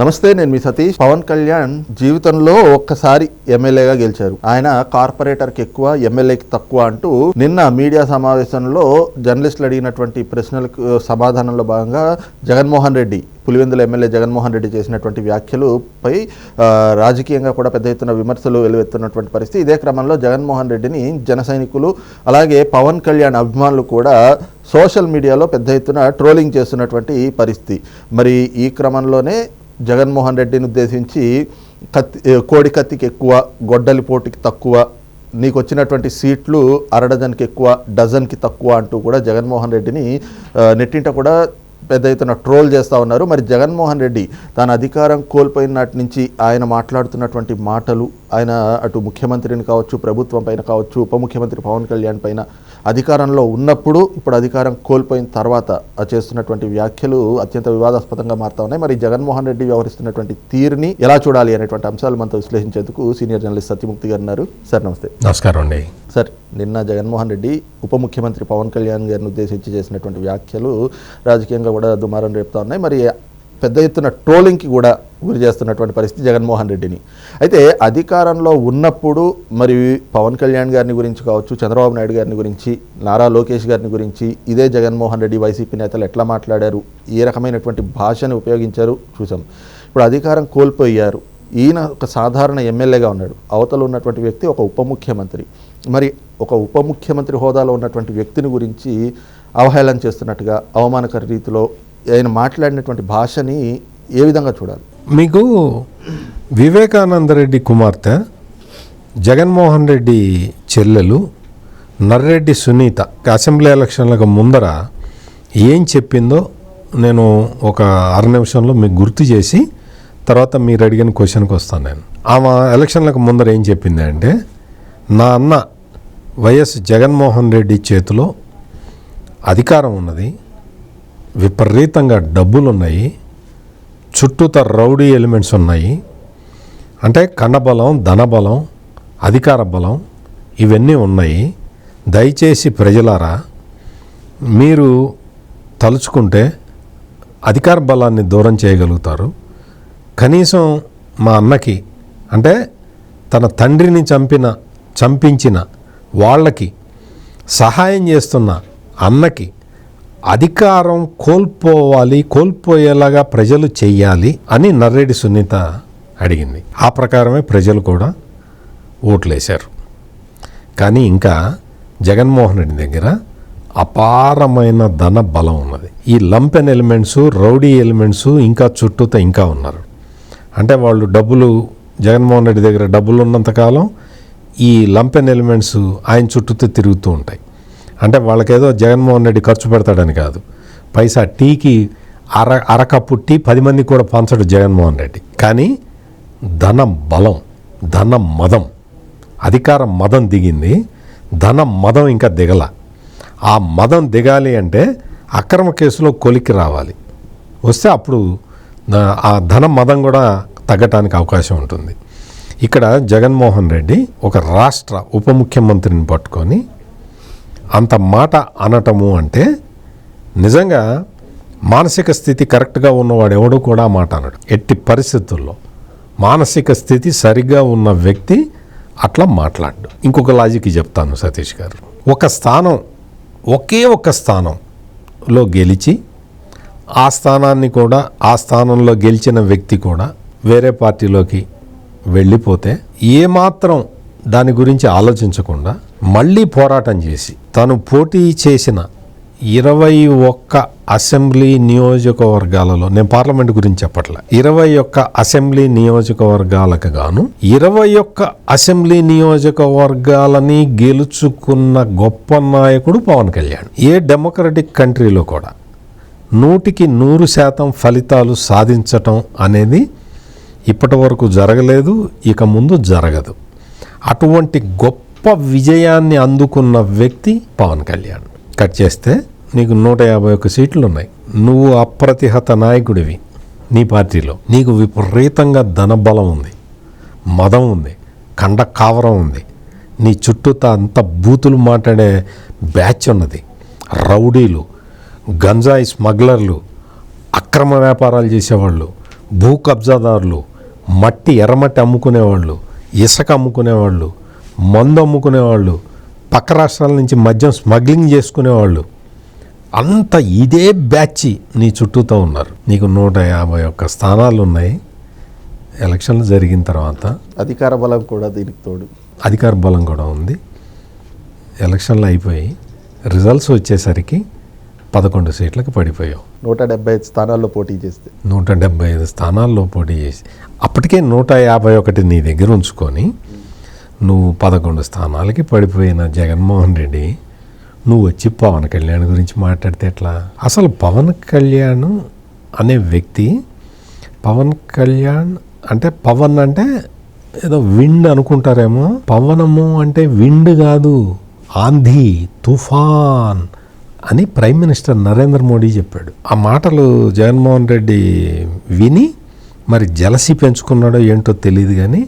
నమస్తే నేను మీ సతీష్. పవన్ కళ్యాణ్ జీవితంలో ఒక్కసారి ఎమ్మెల్యేగా గెలిచారు. ఆయన కార్పొరేటర్కి ఎక్కువ ఎమ్మెల్యేకి తక్కువ అంటూ నిన్న మీడియా సమావేశంలో జర్నలిస్టులు అడిగినటువంటి ప్రశ్నలకు సమాధానంలో భాగంగా జగన్మోహన్ రెడ్డి పులివెందుల ఎమ్మెల్యే జగన్మోహన్ రెడ్డి చేసినటువంటి వ్యాఖ్యలుపై రాజకీయంగా కూడా పెద్ద ఎత్తున విమర్శలు వెలువెత్తున్నటువంటి పరిస్థితి. ఇదే క్రమంలో జగన్మోహన్ రెడ్డిని జన సైనికులు అలాగే పవన్ కళ్యాణ్ అభిమానులు కూడా సోషల్ మీడియాలో పెద్ద ఎత్తున ట్రోలింగ్ చేస్తున్నటువంటి పరిస్థితి. మరి ఈ క్రమంలోనే జగన్మోహన్ రెడ్డిని ఉద్దేశించి కత్తి కోడి కత్తికి ఎక్కువ గొడ్డలి పోటీకి తక్కువ నీకు వచ్చినటువంటి సీట్లు అరడజన్కి ఎక్కువ డజన్కి తక్కువ అంటూ కూడా జగన్మోహన్ రెడ్డిని నెట్టింట కూడా పెద్ద ఎత్తున ట్రోల్ చేస్తూ ఉన్నారు. మరి జగన్మోహన్ రెడ్డి తన అధికారం కోల్పోయిన నాటి నుంచి ఆయన మాట్లాడుతున్నటువంటి మాటలు ఆయన అటు ముఖ్యమంత్రిని కావచ్చు ప్రభుత్వం పైన కావచ్చు ఉప ముఖ్యమంత్రి పవన్ కళ్యాణ్ పైన అధికారంలో ఉన్నప్పుడు ఇప్పుడు అధికారం కోల్పోయిన తర్వాత చేస్తున్నటువంటి వ్యాఖ్యలు అత్యంత వివాదాస్పదంగా మారుతా ఉన్నాయి. మరి జగన్మోహన్ రెడ్డి వ్యవహరిస్తున్నటువంటి తీరుని ఎలా చూడాలి అనేటువంటి అంశాలు మనతో విశ్లేషించేందుకు సీనియర్ జర్నలిస్ట్ సత్యముక్తి గారు ఉన్నారు. సార్ నమస్తే. నమస్కారం అండి. సార్ నిన్న జగన్మోహన్ రెడ్డి ఉప ముఖ్యమంత్రి పవన్ కళ్యాణ్ గారిని ఉద్దేశించి చేసినటువంటి వ్యాఖ్యలు రాజకీయంగా కూడా దుమారం రేపుతా ఉన్నాయి. మరి పెద్ద ఎత్తున ట్రోలింగ్కి కూడా గురి చేస్తున్నటువంటి పరిస్థితి జగన్మోహన్ రెడ్డిని. అయితే అధికారంలో ఉన్నప్పుడు మరి పవన్ కళ్యాణ్ గారిని గురించి కావచ్చు చంద్రబాబు నాయుడు గారిని గురించి నారా లోకేష్ గారిని గురించి ఇదే జగన్మోహన్ రెడ్డి వైసీపీ నేతలు ఎట్లా మాట్లాడారు ఏ రకమైనటువంటి భాషను ఉపయోగించారు చూసాం. ఇప్పుడు అధికారం కోల్పోయారు. ఈయన ఒక సాధారణ ఎమ్మెల్యేగా ఉన్నాడు. అవతల ఉన్నటువంటి వ్యక్తి ఒక ఉప ముఖ్యమంత్రి. మరి ఒక ఉప ముఖ్యమంత్రి హోదాలో ఉన్నటువంటి వ్యక్తిని గురించి అవహేళన చేస్తున్నట్టుగా అవమానకర రీతిలో ఆయన మాట్లాడినటువంటి భాషని ఏ విధంగా చూడాలి? మీకు వివేకానంద రెడ్డి కుమార్తె జగన్మోహన్ రెడ్డి చెల్లెలు నర్రెడ్డి సునీత అసెంబ్లీ ఎలక్షన్లకు ముందర ఏం చెప్పిందో నేను ఒక అర నిమిషంలో మీకు గుర్తు చేసి తర్వాత మీరు అడిగిన క్వశ్చన్కి వస్తాను నేను. ఆమె ఎలక్షన్లకు ముందర ఏం చెప్పింది అంటే నా అన్న వైఎస్ జగన్మోహన్ రెడ్డి చేతిలో అధికారం ఉన్నది విపరీతంగా డబ్బులు ఉన్నాయి చుట్టూత రౌడీ ఎలిమెంట్స్ ఉన్నాయి అంటే కండబలం ధనబలం అధికార బలం ఇవన్నీ ఉన్నాయి. దయచేసి ప్రజలారా మీరు తలుచుకుంటే అధికార బలాన్ని దూరం చేయగలుగుతారు. కనీసం మా అన్నకి అంటే తన తండ్రిని చంపిన చంపించిన వాళ్ళకి సహాయం చేస్తున్న అన్నకి అధికారం కోల్పోవాలి కోల్పోయేలాగా ప్రజలు చెయ్యాలి అని నర్రెడ్డి సునీత అడిగింది. ఆ ప్రకారమే ప్రజలు కూడా ఓట్లేశారు. కానీ ఇంకా జగన్మోహన్ రెడ్డి దగ్గర అపారమైన ధన బలం ఉన్నది. ఈ లంపెన్ ఎలిమెంట్స్ రౌడీ ఎలిమెంట్స్ ఇంకా చుట్టూతో ఇంకా ఉన్నారు. అంటే వాళ్ళు డబ్బులు జగన్మోహన్ రెడ్డి దగ్గర డబ్బులు ఉన్నంతకాలం ఈ లంపెన్ ఎలిమెంట్స్ ఆయన చుట్టూతో తిరుగుతూ ఉంటాయి. అంటే వాళ్ళకేదో జగన్మోహన్ రెడ్డి ఖర్చు పెడతాడని కాదు. పైసా టీకి అర అరకప్పు టీ పది మందికి కూడా పంచడు జగన్మోహన్ రెడ్డి. కానీ ధనం బలం ధనం మదం అధికారం మదం దిగింది. ధనం మదం ఇంకా దిగల. ఆ మదం దిగాలి అంటే అక్రమ కేసులో కొలిక్కి రావాలి. వస్తే అప్పుడు ఆ ధనం మదం కూడా తగ్గటానికి అవకాశం ఉంటుంది. ఇక్కడ జగన్మోహన్ రెడ్డి ఒక రాష్ట్ర ఉప ముఖ్యమంత్రిని పట్టుకొని అంత మాట అనటము అంటే నిజంగా మానసిక స్థితి కరెక్ట్గా ఉన్నవాడు ఎవడు కూడా మాట అనడు. ఎట్టి పరిస్థితుల్లో మానసిక స్థితి సరిగ్గా ఉన్న వ్యక్తి అట్లా మాట్లాడు ఇంకొక లాజిక్ చెప్తాను సతీష్ గారు. ఒక స్థానం ఒకే ఒక స్థానంలో గెలిచి ఆ స్థానాన్ని కూడా ఆ స్థానంలో గెలిచిన వ్యక్తి కూడా వేరే పార్టీలోకి వెళ్ళిపోతే ఏమాత్రం దాని గురించి ఆలోచించకుండా మళ్ళీ పోరాటం చేసి తను పోటీ చేసిన ఇరవై ఒక్క అసెంబ్లీ నియోజకవర్గాలలో నేను పార్లమెంట్ గురించి చెప్పట్లే ఇరవై ఒక్క అసెంబ్లీ నియోజకవర్గాలకు గాను ఇరవై ఒక్క అసెంబ్లీ నియోజకవర్గాలని గెలుచుకున్న గొప్ప నాయకుడు పవన్ కళ్యాణ్. ఏ డెమోక్రటిక్ కంట్రీలో కూడా నూటికి నూరు శాతం ఫలితాలు సాధించటం అనేది ఇప్పటి వరకు జరగలేదు ఇక ముందు జరగదు. అటువంటి గొప్ప విజయాన్ని అందుకున్న వ్యక్తి పవన్ కళ్యాణ్. కట్ చేస్తే నీకు నూట యాభై ఒక్క సీట్లు ఉన్నాయి నువ్వు అప్రతిహత నాయకుడివి నీ పార్టీలో. నీకు విపరీతంగా ధనబలం ఉంది మదం ఉంది కండ కావరం ఉంది. నీ చుట్టూతా అంత బూతులు మాట్లాడే బ్యాచ్ ఉన్నది. రౌడీలు గంజాయి స్మగ్లర్లు అక్రమ వ్యాపారాలు చేసేవాళ్ళు భూ కబ్జాదారులు మట్టి ఎర్రమట్టి అమ్ముకునేవాళ్ళు ఇసుక అమ్ముకునేవాళ్ళు మందు అమ్ముకునేవాళ్ళు పక్క రాష్ట్రాల నుంచి మద్యం స్మగ్లింగ్ చేసుకునేవాళ్ళు. అంత ఇదే బ్యాచ్ నీ చుట్టూతో ఉన్నారు. నీకు నూట యాభై ఒక్క స్థానాలు ఉన్నాయి ఎలక్షన్లు జరిగిన తర్వాత అధికార బలం కూడా దీనికి తోడు. అధికార బలం కూడా ఉంది. ఎలక్షన్లు అయిపోయి రిజల్ట్స్ వచ్చేసరికి పదకొండు సీట్లకు పడిపోయావు. నూట డెబ్బై ఐదు స్థానాల్లో పోటీ చేస్తే. నూట డెబ్బై ఐదు స్థానాల్లో పోటీ చేసి అప్పటికే నూట యాభై ఒకటి నీ దగ్గర ఉంచుకొని నువ్వు పదకొండు స్థానాలకి పడిపోయిన జగన్మోహన్ రెడ్డి నువ్వు వచ్చి పవన్ కళ్యాణ్ గురించి మాట్లాడితే ఎట్లా? అసలు పవన్ కళ్యాణ్ అనే వ్యక్తి పవన్ కళ్యాణ్ అంటే పవన్ అంటే ఏదో విండ్ అనుకుంటారేమో. పవనము అంటే విండ్ కాదు ఆంధీ తుఫాన్. అని ప్రైమ్ మినిస్టర్ నరేంద్ర మోడీ చెప్పాడు. ఆ మాటలు జగన్మోహన్ రెడ్డి విని మరి జలసి పెంచుకున్నాడో ఏంటో తెలియదు కానీ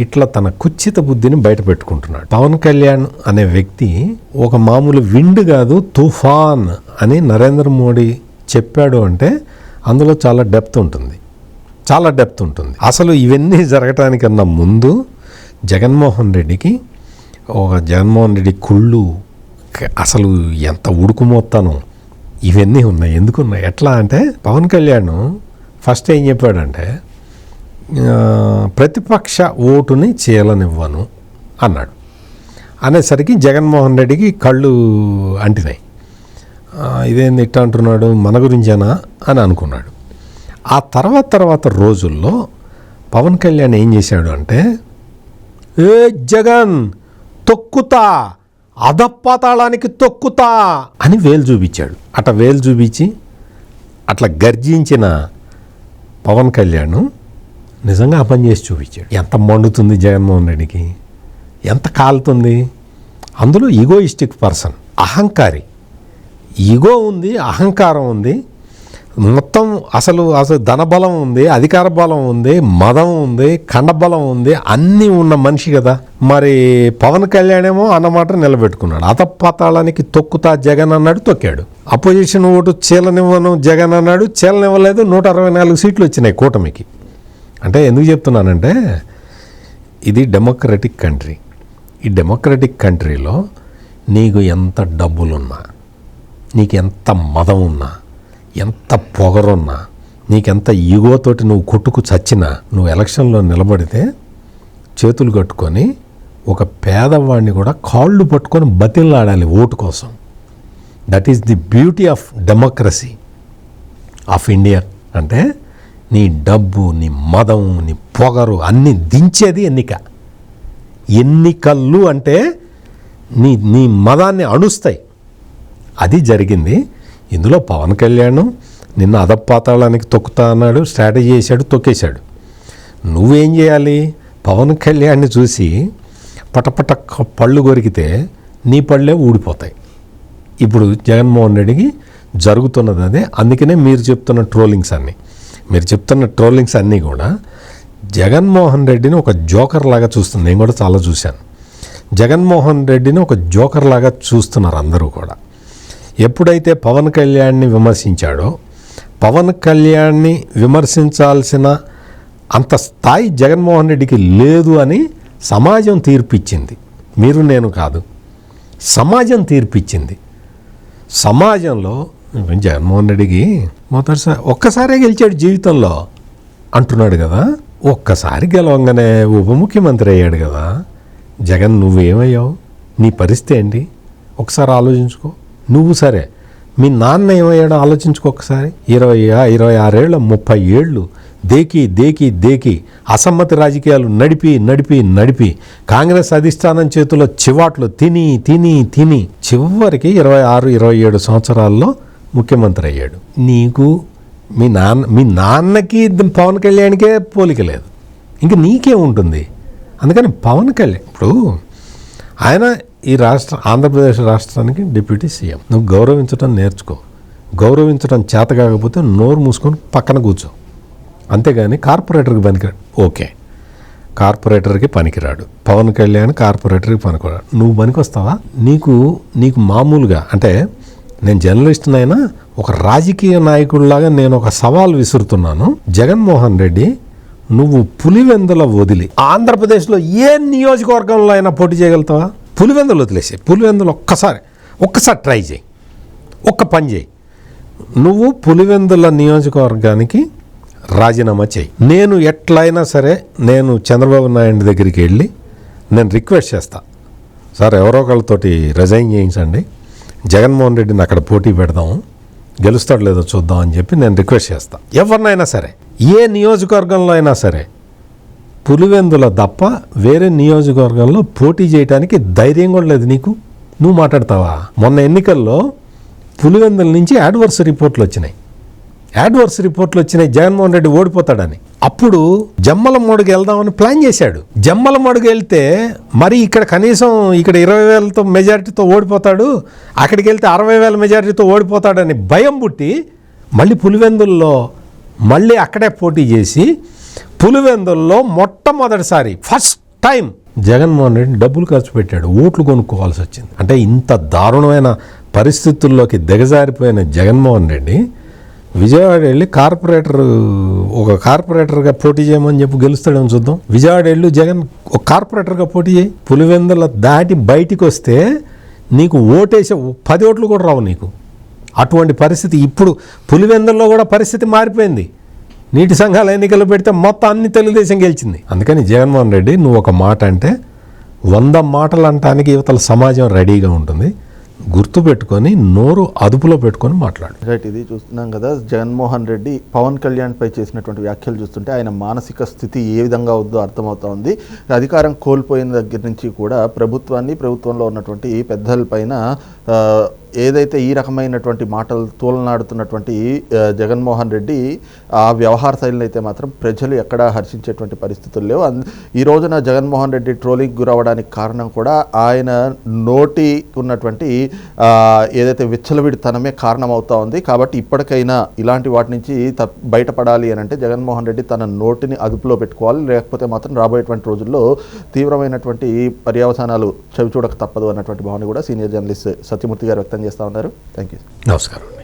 ఇట్లా తన కుచ్చిత బుద్ధిని బయట పెట్టుకుంటున్నాడు. పవన్ కళ్యాణ్ అనే వ్యక్తి ఒక మామూలు విండ్ కాదు తుఫాన్ అని నరేంద్ర మోడీ చెప్పాడు అంటే అందులో చాలా డెప్త్ ఉంటుంది. చాలా డెప్త్ ఉంటుంది. అసలు ఇవన్నీ జరగటానికన్నా ముందు జగన్మోహన్ రెడ్డికి ఒక జగన్మోహన్ రెడ్డి కుళ్ళు అసలు ఎంత ఉడుకుమోత్తాను. ఇవన్నీ ఉన్నాయి. ఎందుకు ఉన్నాయి? ఎట్లా అంటే పవన్ కళ్యాణ్ ఫస్ట్ ఏం చెప్పాడంటే ప్రతిపక్ష ఓటుని చేయలనివ్వను అన్నాడు. అనేసరికి జగన్మోహన్ రెడ్డికి కళ్ళు అంటినాయి. ఇదేంది ఇట్ట అంటున్నాడు? మన గురించేనా అని అనుకున్నాడు. ఆ తర్వాత తర్వాత రోజుల్లో పవన్ కళ్యాణ్ ఏం చేశాడు అంటే ఏ జగన్ తొక్కుతా అధపాతాళానికి తొక్కుతా అని వేలు చూపించాడు. అట వేలు చూపించి అట్లా గర్జించిన పవన్ కళ్యాణ్ నిజంగా ఆ పని చేసి చూపించాడు. ఎంత మండుతుంది జగన్మోహన్ రెడ్డికి? ఎంత కాలుతుంది? అందులో ఈగోయిస్టిక్ పర్సన్ అహంకారి. ఈగో ఉంది అహంకారం ఉంది అసలు అసలు ధనబలం ఉంది అధికార బలం ఉంది మదం ఉంది ఖండబలం ఉంది అన్నీ ఉన్న మనిషి కదా. మరి పవన్ కళ్యాణ్ ఏమో అన్నమాట నిలబెట్టుకున్నాడు. అతపాతాళానికి తొక్కుతా జగన్ అన్నాడు తొక్కాడు. అపోజిషన్ ఓటు చీలనివ్వను జగన్ అన్నాడు చీలనివ్వలేదు నూట అరవై నాలుగు సీట్లు వచ్చినాయి కూటమికి. అంటే ఎందుకు చెప్తున్నానంటే ఇది డెమోక్రటిక్ కంట్రీ. ఈ డెమోక్రటిక్ కంట్రీలో నీకు ఎంత డబ్బులున్నా నీకు ఎంత మదం ఉన్నా ఎంత పొగరున్నా నీకెంత ఈగోతోటి నువ్వు కొట్టుకు చచ్చినా నువ్వు ఎలక్షన్లో నిలబడితే చేతులు కట్టుకొని ఒక పేదవాడిని కూడా కాళ్ళు పట్టుకొని బతిల్లాడాలి ఓటు కోసం. That is the beauty of democracy of India అంటే నీ డబ్బు నీ మదం నీ పొగరు అన్నీ దించేది ఎన్నిక. ఎన్నికలు అంటే నీ నీ మదాన్ని అణుస్తాయి. అది జరిగింది. ఇందులో పవన్ కళ్యాణ్ నిన్న అదపాతాళానికి తొక్కుతా అన్నాడు స్ట్రాటజీ చేశాడు తొక్కేశాడు. నువ్వేం చేయాలి? పవన్ కళ్యాణ్ని చూసి పటపట పళ్ళు కొరికితే నీ పళ్ళే ఊడిపోతాయి. ఇప్పుడు జగన్మోహన్ రెడ్డికి జరుగుతున్నది అదే అందుకనే మీరు చెప్తున్న ట్రోలింగ్స్ అన్నీ. మీరు చెప్తున్న ట్రోలింగ్స్ అన్నీ కూడా జగన్మోహన్ రెడ్డిని ఒక జోకర్ లాగా చూస్తుంది నేను కూడా చాలా చూశాను. జగన్మోహన్ రెడ్డిని ఒక జోకర్ లాగా చూస్తున్నారు అందరూ కూడా. ఎప్పుడైతే పవన్ కళ్యాణ్ని విమర్శించాడో పవన్ కళ్యాణ్ని విమర్శించాల్సిన అంత స్థాయి జగన్మోహన్ రెడ్డికి లేదు అని సమాజం తీర్పిచ్చింది. మీరు నేను కాదు. సమాజం తీర్పిచ్చింది. సమాజంలో జగన్మోహన్ రెడ్డికి మొదటిసారి ఒక్కసారే గెలిచాడు జీవితంలో అంటున్నాడు కదా. ఒక్కసారి గెలవంగానే ఉప ముఖ్యమంత్రి అయ్యాడు కదా. జగన్ నువ్వేమయ్యావు? నీ పరిస్థితి ఏంటి? ఒకసారి ఆలోచించుకో. నువ్వు సరే. మీ నాన్న ఏమయ్యాడో ఆలోచించుకోకసారి ఇరవై ఇరవై ఆరేళ్ళ ముప్పై ఏళ్ళు. దేకి దేకి దేకి. అసమ్మతి రాజకీయాలు నడిపి నడిపి నడిపి. కాంగ్రెస్ అధిష్టానం చేతిలో చివాట్లు తిని తిని తిని. చివరికి ఇరవై ఆరు ఇరవై ఏడు సంవత్సరాల్లో ముఖ్యమంత్రి అయ్యాడు. నీకు మీ నాన్న మీ నాన్నకి పవన్ కళ్యాణ్కే పోలిక లేదు. ఇంక నీకే ఉంటుంది. అందుకని పవన్ కళ్యాణ్ ఇప్పుడు ఆయన ఈ రాష్ట్ర ఆంధ్రప్రదేశ్ రాష్ట్రానికి డిప్యూటీ సీఎం. నువ్వు గౌరవించడం నేర్చుకో. గౌరవించడం చేత కాకపోతే నోరు మూసుకొని పక్కన కూర్చో. అంతేగాని కార్పొరేటర్కి పనికిరాడు. ఓకే. కార్పొరేటర్కి పనికిరాడు. పవన్ కళ్యాణ్ కార్పొరేటర్కి పనికిరాడు. నువ్వు పనికొస్తావా? నీకు నీకు మామూలుగా అంటే నేను జర్నలిస్ట్నైనా ఒక రాజకీయ నాయకుడిలాగా నేను ఒక సవాల్ విసురుతున్నాను. జగన్మోహన్ రెడ్డి నువ్వు పులివెందుల వదిలి ఆంధ్రప్రదేశ్లో ఏ నియోజకవర్గంలో అయినా పోటీ చేయగలుగుతావా? పులివెందులు వదిలేసే పులివెందులు ఒక్కసారి ఒక్కసారి ట్రై చేయి. ఒక్క పని చేయి. నువ్వు పులివెందుల నియోజకవర్గానికి రాజీనామా చేయి. నేను ఎట్లయినా సరే నేను చంద్రబాబు నాయుడు దగ్గరికి వెళ్ళి నేను రిక్వెస్ట్ చేస్తా. సార్ ఎవరో ఒకళ్ళతోటి రిజైన్ చేయించండి. జగన్మోహన్ రెడ్డిని అక్కడ పోటీ పెడదాం. గెలుస్తాడు లేదో చూద్దాం అని చెప్పి నేను రిక్వెస్ట్ చేస్తా. ఎవరినైనా సరే ఏ నియోజకవర్గంలో అయినా సరే పులివెందుల తప్ప వేరే నియోజకవర్గంలో పోటీ చేయడానికి ధైర్యం కూడా లేదు నీకు. నువ్వు మాట్లాడతావా? మొన్న ఎన్నికల్లో పులివెందుల నుంచి యాడ్వర్స్ రిపోర్ట్లు వచ్చినాయి. యాడ్వర్స్ రిపోర్ట్లు వచ్చినాయి జగన్మోహన్ రెడ్డి ఓడిపోతాడని. అప్పుడు జమ్మల మడుగు వెళ్దామని ప్లాన్ చేశాడు. జమ్మల మడుగు వెళ్తే మరి ఇక్కడ కనీసం ఇక్కడ ఇరవై వేలతో మెజారిటీతో ఓడిపోతాడు అక్కడికి వెళ్తే అరవై వేల మెజారిటీతో ఓడిపోతాడని భయం పుట్టి మళ్ళీ పులివెందుల్లో మళ్ళీ అక్కడే పోటీ చేసి పులివెందుల్లో మొట్టమొదటిసారి ఫస్ట్ టైం జగన్మోహన్ రెడ్డి డబ్బులు ఖర్చు పెట్టాడు ఓట్లు కొనుక్కోవాల్సి వచ్చింది. అంటే ఇంత దారుణమైన పరిస్థితుల్లోకి దిగజారిపోయిన జగన్మోహన్ రెడ్డి విజయవాడ వెళ్ళి కార్పొరేటర్ ఒక కార్పొరేటర్గా పోటీ చేయమని చెప్పి గెలుస్తాడని చూద్దాం. విజయవాడ వెళ్ళి జగన్ ఒక కార్పొరేటర్గా పోటీ చేయి. పులివెందుల దాటి బయటికి వస్తే నీకు ఓటేసే పది ఓట్లు కూడా రావు నీకు. అటువంటి పరిస్థితి ఇప్పుడు పులివెందుల్లో కూడా పరిస్థితి మారిపోయింది. నీటి సంఘాల ఎన్నికలు పెడితే మొత్తం అన్ని తెలుగుదేశం గెలిచింది. అందుకని జగన్మోహన్ రెడ్డి నువ్వు ఒక మాట అంటే వంద మాటలు అంటానికి యువతల సమాజం రెడీగా ఉంటుంది. గుర్తుపెట్టుకొని నోరు అదుపులో పెట్టుకొని మాట్లాడు. రైట్ ఇది చూస్తున్నాం కదా జగన్మోహన్ రెడ్డి పవన్ కళ్యాణ్ పై చేసినటువంటి వ్యాఖ్యలు చూస్తుంటే ఆయన మానసిక స్థితి ఏ విధంగా ఉందో అర్థమవుతా ఉంది అధికారం కోల్పోయిన దగ్గర నుంచి కూడా ప్రభుత్వాన్ని ప్రభుత్వంలో ఉన్నటువంటి పెద్దలపైన ఏదైతే ఈ రకమైనటువంటి మాటలు తూలనాడుతున్నటువంటి జగన్మోహన్ రెడ్డి ఆ వ్యవహార శైలిని అయితే మాత్రం ప్రజలు ఎక్కడా హర్షించేటువంటి పరిస్థితులు లేవు. ఈ రోజున జగన్మోహన్ రెడ్డి ట్రోలింగ్ గురవడానికి కారణం కూడా ఆయన నోటి ఉన్నటువంటి ఏదైతే విచ్చలవిడితనమే కారణమవుతా ఉంది. కాబట్టి ఇప్పటికైనా ఇలాంటి వాటి నుంచి బయటపడాలి అని అంటే జగన్మోహన్ రెడ్డి తన నోటిని అదుపులో పెట్టుకోవాలి. లేకపోతే మాత్రం రాబోయేటువంటి రోజుల్లో తీవ్రమైనటువంటి పర్యవసానాలు చవి చూడక తప్పదు అన్నటువంటి భావన కూడా సీనియర్ జర్నలిస్ట్ సత్యమూర్తి గారు వ్యక్తంగా చేస్తూ ఉన్నారు. థ్యాంక్ యూ నమస్కారం.